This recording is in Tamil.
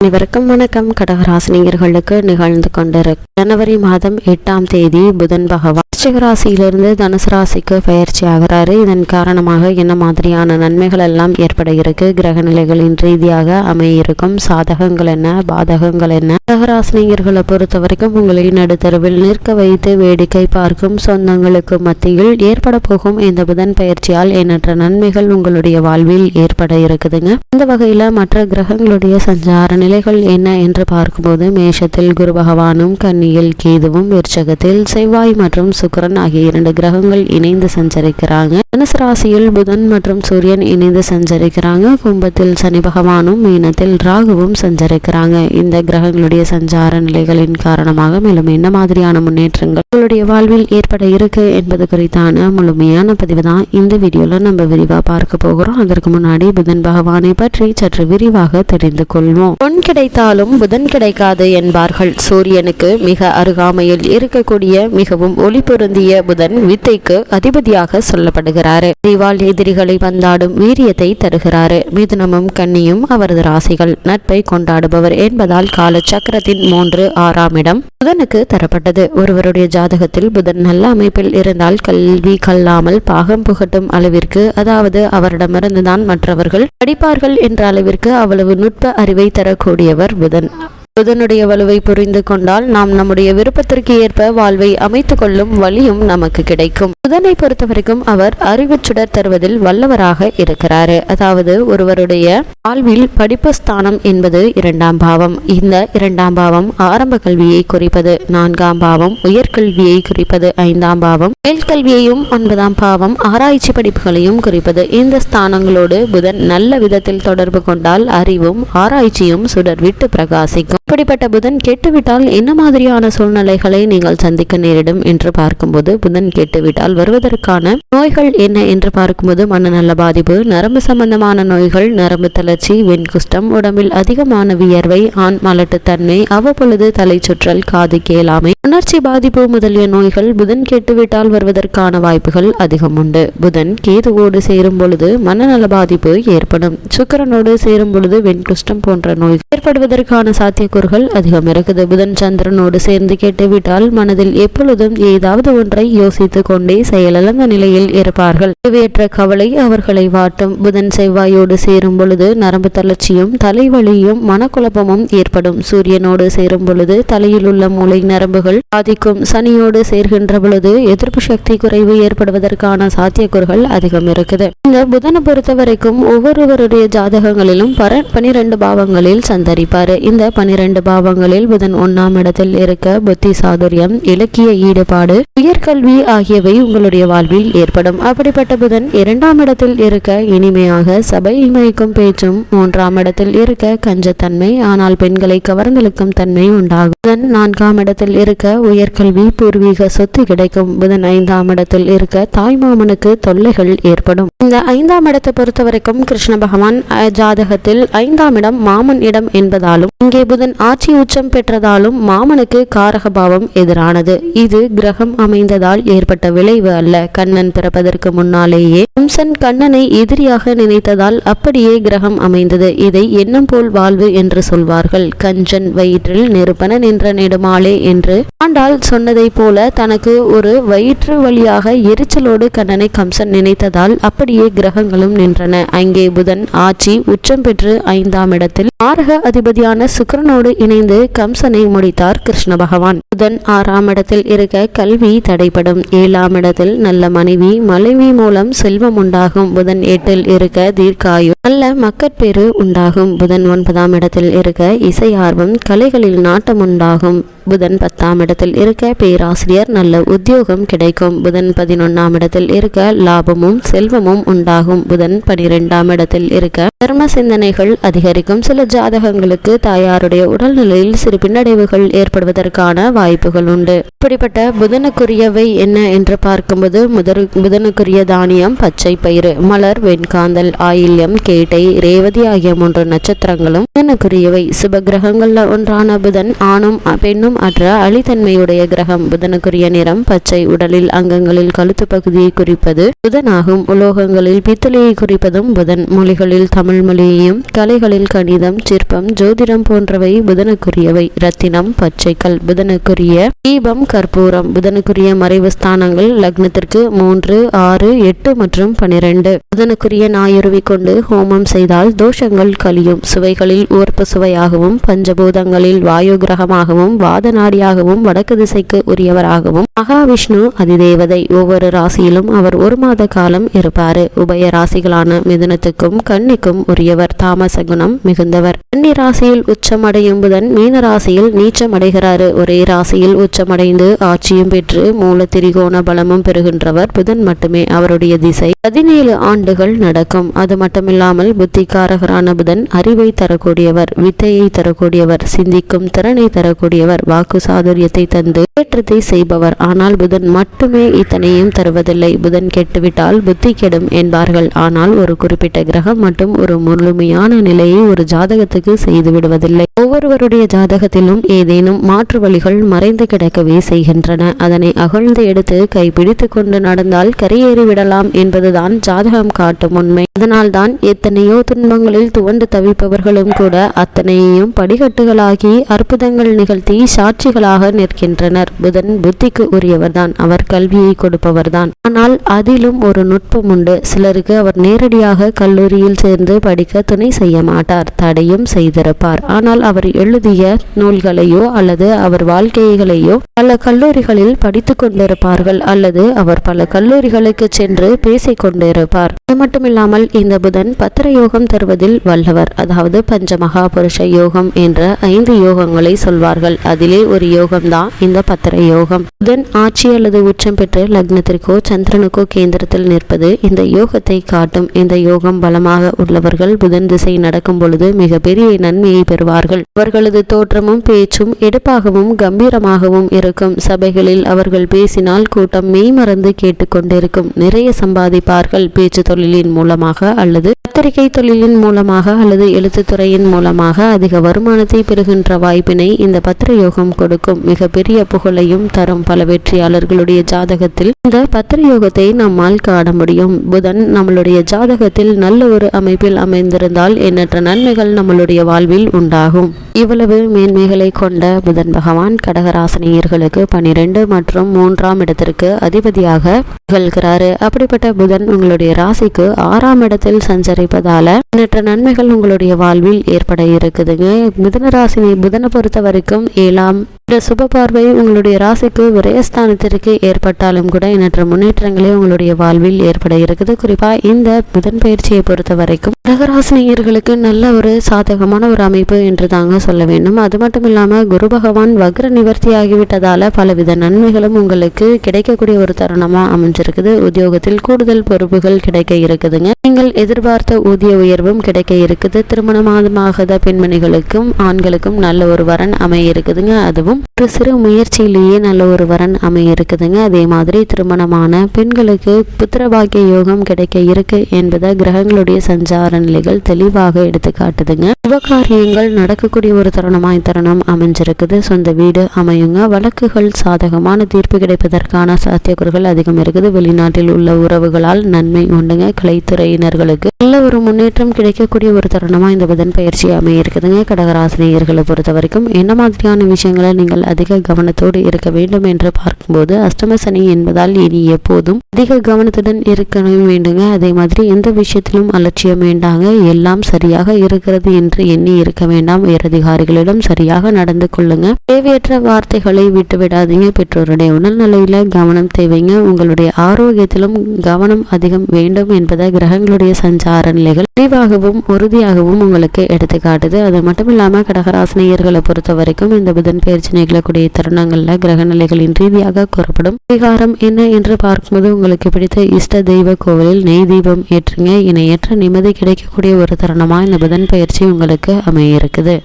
அனைவருக்கும் வணக்கம். கடகராசினியர்களுக்கு நிகழ்ந்து கொண்டிருக்கு ஜனவரி மாதம் எட்டாம் தேதி புதன் பகவான் விருச்சிக ராசியிலிருந்து தனுசு ராசிக்கு பயிற்சி ஆகிறாரு. இதன் காரணமாக என்ன மாதிரியான நன்மைகள் எல்லாம் ஏற்பட இருக்கு? கிரக நிலைகளின் ரீதியாக அமையிருக்கும் சாதகங்கள் என்ன? பாதகங்கள் என்ன? கடகராசினியர்களை பொறுத்த வரைக்கும் உங்களை நடுத்தருவில் நிற்க வைத்து வேடிக்கை பார்க்கும் சொந்தங்களுக்கு மத்தியில் ஏற்பட போகும் இந்த புதன் பயிற்சியால் எண்ணற்ற நன்மைகள் உங்களுடைய வாழ்வில் ஏற்பட இருக்குதுங்க. இந்த வகையில மற்ற கிரகங்களுடைய சஞ்சார நிலைகள் என்ன என்று பார்க்கும்போது மேஷத்தில் குரு பகவானும் கன்னியில் கேதுவும் விருச்சகத்தில் செவ்வாய் மற்றும் சுக்கரன் ஆகிய இரண்டு கிரகங்கள் இணைந்து சஞ்சரிக்கிறாங்க. தனுசு ராசியில் புதன் மற்றும் சூரியன் இணைந்து சஞ்சரிக்கிறாங்க. கும்பத்தில் சனி பகவானும் மீனத்தில் ராகுவும் சஞ்சரிக்கிறாங்க. இந்த கிரகங்களுடைய சஞ்சார நிலைகளின் காரணமாக மேலும் என்ன மாதிரியான முன்னேற்றங்கள் உங்களுடைய வாழ்வில் ஏற்பட இருக்கு என்பது குறித்தான முழுமையான பதிவு தான் இந்த வீடியோல நம்ம விரிவாக பார்க்க போகிறோம். அதற்கு முன்னாடி புதன் பகவானை பற்றி சற்று விரிவாக தெரிந்து கொள்வோம். பொன் கிடைத்தாலும் புதன் கிடைக்காது என்பார்கள். சூரியனுக்கு மிக அருகாமையில் இருக்கக்கூடிய மிகவும் ஒளி பொருந்திய புதன் வித்தைக்கு அதிபதியாக சொல்லப்படுகிறார். திவால் எதிரிகளை வந்தாடும் வீரியத்தை தருகிறாரு. மிதுனமும் கன்னியும் அவரது ராசிகள். நட்பை கொண்டாடுபவர் என்பதால் கால சக்கரத்தின் மூன்று ஆறாம் இடம் புதனுக்கு தரப்பட்டது. ஒருவருடைய ஜாதகத்தில் புதன் நல்ல அமைப்பில் இருந்தால் கல்வி கல்லாமல் பாகம் புகட்டும் அளவிற்கு அதாவது அவரிடமிருந்துதான் மற்றவர்கள் படிப்பார்கள் என்ற அளவிற்கு அவ்வளவு நுட்ப அறிவை கூடியவர் புதன். புதனுடைய வலுவை புரிந்து கொண்டால் நாம் நம்முடைய விருப்பத்திற்கு ஏற்ப வாழ்வை அமைத்துக் கொள்ளும் வழியும் நமக்கு கிடைக்கும். புதனை பொறுத்தவரைக்கும் அவர் அறிவு சுடர் தருவதில் வல்லவராக இருக்கிறாரு. அதாவது ஒருவருடைய வாழ்வில் படிப்பு ஸ்தானம் என்பது இரண்டாம் பாவம். இந்த இரண்டாம் பாவம் ஆரம்ப கல்வியை குறிப்பது நான்காம் பாவம் உயர்கல்வியை குறிப்பது ஐந்தாம் பாவம் மேல்கல்வியையும் ஒன்பதாம் பாவம் ஆராய்ச்சி படிப்புகளையும் குறிப்பது. இந்த ஸ்தானங்களோடு புதன் நல்ல விதத்தில் தொடர்பு கொண்டால் அறிவும் ஆராய்ச்சியும் சுடர் விட்டு பிரகாசிக்கும். இப்படிப்பட்ட புதன் கெட்டுவிட்டால் என்ன மாதிரியான சூழ்நிலைகளை நீங்கள் சந்திக்க நேரிடும் என்று பார்க்கும்போது புதன் கெட்டுவிட்டால் வருவதற்கான நோய்கள் என்ன என்று பார்க்கும்போது மனநல பாதிப்பு நரம்பு சம்பந்தமான நோய்கள் நரம்பு தளர்ச்சி வெண்குஷ்டம் உடம்பில் அதிகமான வியர்வை ஆண் மலட்டுத்தன்மை அவ்வப்பொழுது தலை சுற்றல் காது கேளாமை உணர்ச்சி பாதிப்பு முதலிய நோய்கள் புதன் கெட்டுவிட்டால் வருவதற்கான வாய்ப்புகள் அதிகம் உண்டு. புதன் கேதுவோடு சேரும் பொழுது மனநல பாதிப்பு ஏற்படும். சுக்கிரனோடு சேரும் பொழுது வெண்குஷ்டம் போன்ற நோய் ஏற்படுவதற்கான சாத்திய சாத்தியக்கூறுகள் அதிகம் இருக்குது. புதன் சந்திரனோடு சேர்ந்து கேட்டுவிட்டால் மனதில் எப்பொழுதும் ஏதாவது ஒன்றை யோசித்துக் கொண்டே செயலிழந்த நிலையில் இருப்பார்கள். தேவையற்ற கவலை அவர்களை வாட்டும். புதன் செவ்வாயோடு சேரும் பொழுது நரம்பு தளர்ச்சியும் தலைவலியும் மனக்குழப்பமும் ஏற்படும். சூரியனோடு சேரும் பொழுது தலையில் உள்ள மூளை நரம்புகள் பாதிக்கும். சனியோடு சேர்கின்ற பொழுது எதிர்ப்பு சக்தி குறைவு ஏற்படுவதற்கான சாத்தியக்கூறுகள் அதிகம் இருக்குது. இந்த புதனை பொறுத்த வரைக்கும் ஒவ்வொருவருடைய ஜாதகங்களிலும் பர பனிரெண்டு பாவங்களில் சந்தரிப்பார். இந்த பனிரெண்டு பாவங்களில் புதன் ஒன்னாம் இடத்தில் இருக்க புத்தி சாதுரியம் இலக்கிய ஈடுபாடு உயர்கல்வி ஆகியவை உங்களுடைய வாழ்வில் ஏற்படும். அப்படிப்பட்ட புதன் இரண்டாம் இடத்தில் இருக்க இனிமையாக சபை இமைக்கும் பேச்சும் மூன்றாம் இடத்தில் இருக்க கஞ்சத்தன்மை ஆனால் பெண்களை கவர்ந்தெழுக்கும் தன்மை உண்டாகும். புதன் நான்காம் இடத்தில் இருக்க உயர்கல்வி பூர்வீக சொத்து கிடைக்கும். புதன் ஐந்தாம் இடத்தில் இருக்க தாய்மாமனுக்கு தொல்லைகள் ஏற்படும். இந்த ஐந்தாம் இடத்தை பொறுத்தவரைக்கும் கிருஷ்ண பகவான் ஜாதகத்தில் ஐந்தாம் இடம் மாமன் இடம் என்பதாலும் இங்கே புதன் ஆட்சி உச்சம் பெற்றதாலும் மாமனுக்கு காரகபாவம் எதிரானது. இது கிரகம் அமைந்ததால் ஏற்பட்ட விளைவு அல்ல. கண்ணன் பிறப்பதற்கு முன்னாலேயே கம்சன் கண்ணனை எதிரியாக நினைத்ததால் அப்படியே கிரகம் அமைந்தது. இதை எண்ணம் போல் வாழ்வு என்று சொல்வார்கள். கஞ்சன் வயிற்றில் நெருப்பன நின்ற நெடுமாலே என்று ஆண்டாள் சொன்னதைப் போல தனக்கு ஒரு வயிற்று வழியாக எரிச்சலோடு கண்ணனை கம்சன் நினைத்ததால் அப்படியே கிரகங்களும் நின்றன. அங்கே புதன் ஆட்சி உச்சம் பெற்று ஐந்தாம் இடத்தில் ஆரக அதிபதியான சுக்கிரனோடு இணைந்து கம்சனை முடித்தார் கிருஷ்ண பகவான். புதன் ஆறாம் இடத்தில் இருக்க கல்வி தடைப்படும் ஏழாம் இடத்தில் நல்ல மனைவி மனைவி மூலம் செல்வம் உண்டாகும். புதன் எட்டில் இருக்க தீர்க்காயு நல்ல மக்கட்பேறு உண்டாகும். புதன் ஒன்பதாம் இடத்தில் இருக்க இசை ஆர்வம் கலைகளில் நாட்டம் உண்டாகும். புதன் பத்தாம் இடத்தில் இருக்க பேராசிரியர் நல்ல உத்தியோகம் கிடைக்கும். புதன் பதினொன்றாம் இடத்தில் இருக்க லாபமும் செல்வமும் உண்டாகும். புதன் பனிரெண்டாம் இடத்தில் இருக்க தர்ம சிந்தனைகள் அதிகரிக்கும். சில ஜாதகங்களுக்கு தாயாருடைய உடல்நிலையில் சிறு பின்னடைவுகள் ஏற்படுவதற்கான வாய்ப்புகள் உண்டு. இப்படிப்பட்ட புதனுக்குரியவை என்ன என்று பார்க்கும்போது முதல் புதனுக்குரிய தானியம் பச்சை பயிறு மலர் வெண்காந்தல் ஆயில்யம் கேட்டை ரேவதி ஆகிய மூன்று நட்சத்திரங்களும் புதனுக்குரியவை. சுப கிரகங்கள்ல ஒன்றான புதன் ஆணும் பெண்ணும் அற்ற அழித்தன்மையுடைய கிரகம். புதனுக்குரிய நிறம் பச்சை உடலில் அங்கங்களில் கழுத்து பகுதியை குறிப்பது புதனாகும். உலோகங்களில் பித்தளையை குறிப்பதும் புதன். மொழிகளில் தமிழ் மொழியையும் கலைகளில் கணிதம் சிற்பம் ஜோதிடம் போன்றவை புதனுக்குரியவை. ரத்தினம் பச்சைக்கல் புதனுக்குரிய தீபம் கற்பூரம். புதனுக்குரிய மறைவு ஸ்தானங்கள் லக்னத்திற்கு மூன்று ஆறு எட்டு மற்றும் பனிரெண்டு. புதனுக்குரிய நாயுருவி கொண்டு ஹோமம் செய்தால் தோஷங்கள் கழியும். சுவைகளில் ஓர்ப்பு சுவையாகவும் பஞ்சபூதங்களில் வாயு கிரகமாகவும் வாதநாடியாகவும் வடக்கு திசைக்கு உரியவராகவும். மகாவிஷ்ணு அதிதேவதை ஒவ்வொரு ராசியிலும் அவர் ஒரு மாத காலம் இருப்பார். உபய ராசிகளான மிதுனத்துக்கும் கன்னிக்கும் உரியவர் தாமச குணம் மிகுந்தவர். கன்னி ராசியில் உச்சமடையும் புதன் மீன ராசியில் நீச்சமடைகிறாரு. ஒரே ராசியில் உச்சமடைந்து ஆட்சியும் பெற்று மூல திரிகோண பலமும் பெறுகின்றவர். புதன் மட்டுமே அவருடைய திசை. பதினேழு ஆண்டுகள் நடக்கும். அது மட்டுமில்லாமல் புத்திகாரகரான புதன் அறிவை தரக்கூடியவர் வித்தையை தரக்கூடியவர் சிந்திக்கும் திறனை தரக்கூடியவர் வாக்கு சாதுரியத்தை தந்து ஏற்றத்தை செய்பவர். ஆனால் புதன் மட்டுமே இத்தனையும் தருவதில்லை. புதன் கெட்டுவிட்டால் புத்தி கெடும் என்பார்கள். ஆனால் ஒரு குறிப்பிட்ட கிரகம் மட்டும் ஒரு முழுமையான நிலையை ஒரு ஜாதகத்துக்கு செய்து விடுவதில்லை. ஒவ்வொருவருடைய ஜாதகத்திலும் ஏதேனும் மாற்று வழிகள் மறைந்து கிடக்கவே செய்கின்றன. அதனை அகழ்ந்து எடுத்து கைப்பிடித்து கொண்டு நடந்தால் கரையேறி விடலாம் என்பதுதான் ஜாதகம் காட்டும் உண்மை. அதனால்தான் எத்தனையோ துன்பங்களில் துவண்டு தவிப்பவர்களும் கூட அத்தனையையும் படிகட்டுகளாகி அற்புதங்கள் நிகழ்த்தி சாட்சிகளாக நிற்கின்றனர். புதன் புத்திக்கு உரியவர்தான். அவர் கல்வியை கொடுப்பவர்தான். ஆனால் அதிலும் ஒரு நுட்பம் உண்டு. சிலருக்கு அவர் நேரடியாக கல்லூரியில் சேர்ந்து படிக்க துணை செய்ய மாட்டார். தடையும் செய்திருப்பார். ஆனால் அவர் எழுதிய நூல்களையோ அல்லது அவர் வாழ்க்கைகளையோ பல கல்லூரிகளில் படித்துக் கொண்டிருப்பார்கள். அல்லது அவர் பல கல்லூரிகளுக்கு சென்று பேசிக் கொண்டிருப்பார். அது மட்டுமில்லாமல் இந்த புதன் பத்திர யோகம் தருவதில் வல்லவர். அதாவது பஞ்சமகா புருஷ யோகம் என்ற ஐந்து யோகங்களை சொல்வார்கள். அதிலே ஒரு யோகம்தான் இந்த பத்திர யோகம் புதன் ஆட்சி அல்லது உச்சம் பெற்று லக்னத்திற்கோ சந்திரனுக்கோ கேந்திரத்தில் நிற்பது இந்த யோகத்தை காட்டும். இந்த யோகம் பலமாக உள்ளவர்கள் புதன் திசை நடக்கும் பொழுது மிகப்பெரிய நன்மையை பெறுவார்கள். அவர்களது தோற்றமும் பேச்சும் எடுப்பாகவும் கம்பீரமாகவும் இருக்கும். சபைகளில் அவர்கள் பேசினால் கூட்டம் மெய்மறந்து கேட்டுக்கொண்டிருக்கும். நிறைய சம்பாதிப்பார். சம்பாதிப்பார்கள் பேச்சு தொழிலின் மூலமாக அல்லது பத்திரிகை தொழிலின் மூலமாக அல்லது எழுத்துத்துறையின் மூலமாக அதிக வருமானத்தை பெறுகின்ற வாய்ப்பினை இந்த பத்திர யோகம் கொடுக்கும். மிகப்பெரிய புகழையும் தரும் பல வெற்றியாளர்களுடைய ஜாதகத்தில் இந்த பத்திர யோகத்தை நம்மால் காண முடியும். புதன் நம்மளுடைய ஜாதகத்தில் நல்ல ஒரு அமைப்பில் அமைந்திருந்தால் எண்ணற்ற நன்மைகள் நம்மளுடைய வாழ்வில் உண்டாகும். இவ்வளவு மேன்மைகளை கொண்ட புதன் பகவான் கடகராசனியர்களுக்கு பனிரெண்டு மற்றும் மூன்றாம் இடத்திற்கு அதிபதியாக திகழ்கிறாரு அப்படிப்பட்ட புதன் உங்களுடைய ராசிக்கு ஆறாம் இடத்தில் சஞ்சரிப்பதால எண்ணற்ற நன்மைகள் உங்களுடைய வாழ்வில் ஏற்பட இருக்குதுங்க. மிதன ராசினை புதனை பொறுத்த வரைக்கும் ஏழாம் இந்த சுப பார்வை உங்களுடைய ராசிக்கு விரயஸ்தானத்திற்கு ஏற்பட்டாலும் கூட எண்ணற்ற முன்னேற்றங்களே உங்களுடைய வாழ்வில் ஏற்பட இருக்குது. குறிப்பா இந்த புதன் பயிற்சியை பொறுத்த வரைக்கும் கடகராசினியர்களுக்கு நல்ல ஒரு சாதகமான ஒரு அமைப்பு என்று தாங்க சொல்ல வேண்டும். அது மட்டும் இல்லாம குரு பகவான் வக்ர நிவர்த்தி ஆகிவிட்டதால பலவித நன்மைகளும் உங்களுக்கு கிடைக்கக்கூடிய ஒரு தருணமா அமைஞ்சிருக்குது. உத்தியோகத்தில் கூடுதல் பொறுப்புகள் கிடைக்க இருக்குதுங்க. நீங்கள் எதிர்பார்த்த ஊதிய உயர்வும் கிடைக்க இருக்குது. திருமணமாகாத பெண்மணிகளுக்கும் ஆண்களுக்கும் நல்ல ஒரு வரன் அமைய இருக்குதுங்க. அதுவும் ஒரு சிறு முயற்சியிலேயே நல்ல ஒரு வரன் அமைய இருக்குதுங்க அதே மாதிரி திருமணமான பெண்களுக்கு புத்திரபாக்கிய யோகம் கிடைக்க இருக்கு என்பதை கிரகங்களுடைய சஞ்சார நிலைகள் தெளிவாக எடுத்து காட்டுதுங்க. சுபகாரியங்கள் நடக்கக்கூடிய ஒரு தருணமாய் தருணம் அமைஞ்சிருக்குது. சொந்த வீடு அமையுங்க. வழக்குகள் சாதகமான தீர்ப்பு கிடைப்பதற்கான சாத்தியக்கூறுகள் அதிகம் இருக்குது. வெளிநாட்டில் உள்ள உறவுகளால் நன்மை உண்டுங்க. கலைத்துறையினர்களுக்கு நல்ல ஒரு முன்னேற்றம் கிடைக்கக்கூடிய ஒரு தருணமாக இந்த புதன் பயிற்சி அமைய இருக்குதுங்க கடகராசினியர்களை பொறுத்த வரைக்கும் என்ன மாதிரியான விஷயங்களை நீங்கள் அதிக கவனத்தோடு இருக்க வேண்டும் என்று பார்க்கும்போது அஷ்டம சனி என்பதால் இனி எப்போதும் அதிக கவனத்துடன் இருக்கணும் வேண்டுங்க. அதே மாதிரி எந்த விஷயத்திலும் அலட்சியம் வேண்டாங்க. எல்லாம் சரியாக இருக்கிறது என்று எண்ணி இருக்க வேண்டாம். உயரதிகாரிகளிடம் சரியாக நடந்து கொள்ளுங்க. தேவையற்ற வார்த்தைகளை விட்டு விடாதீங்க பெற்றோருடைய உடல்நிலையில கவனம் தேவைங்க. உங்களுடைய ஆரோக்கியத்திலும் கவனம் அதிகம் வேண்டும் என்பதை கிரகங்களுடைய சஞ்சார நிலைகள் தெளிவாகவும் உறுதியாகவும் உங்களுக்கு எடுத்து காட்டுது அது மட்டும் இல்லாம கடகராசினியர்களை பொறுத்த வரைக்கும் இந்த புதன் பயிற்சி நிகழக்கூடிய தருணங்களில் கிரக நிலைகளின் ரீதியாக கூறப்படும். பரிகாரம் என்ன என்று பார்க்கும்போது உங்களுக்கு பிடித்த இஷ்ட தெய்வ கோவிலில் நெய் தீபம் ஏற்றுங்க. இணையற்ற நிம்மதி கிடைக்கக்கூடிய ஒரு தருணமாக இந்த புதன் பயிற்சி உங்களுக்கு அமைய இருக்குது.